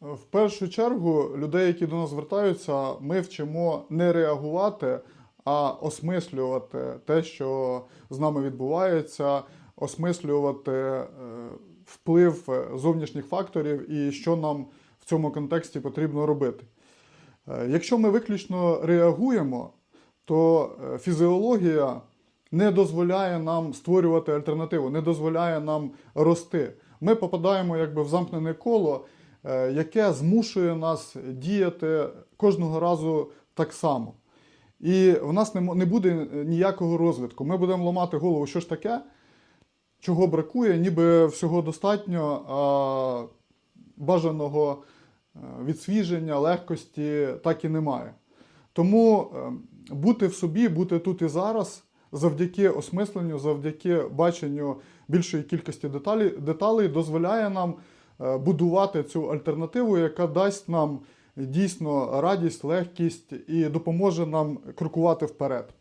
В першу чергу людей, які до нас звертаються, ми вчимо не реагувати, а осмислювати те, що з нами відбувається, осмислювати е, вплив зовнішніх факторів і що нам в цьому контексті потрібно робити. Е, Якщо ми виключно реагуємо, то е, фізіологія не дозволяє нам створювати альтернативу, не дозволяє нам рости. Ми попадаємо якби в замкнене коло, е, яке змушує нас діяти кожного разу так само. І в нас не буде ніякого розвитку. Ми будемо ламати голову, що ж таке, чого бракує, ніби всього достатньо, а бажаного е, відсвіження, легкості так і немає. Тому е, бути в собі, бути тут і зараз, завдяки осмисленню, завдяки баченню більшої кількості деталей, деталей дозволяє нам е, будувати цю альтернативу, яка дасть нам дійсно радість, легкість і допоможе нам крокувати вперед.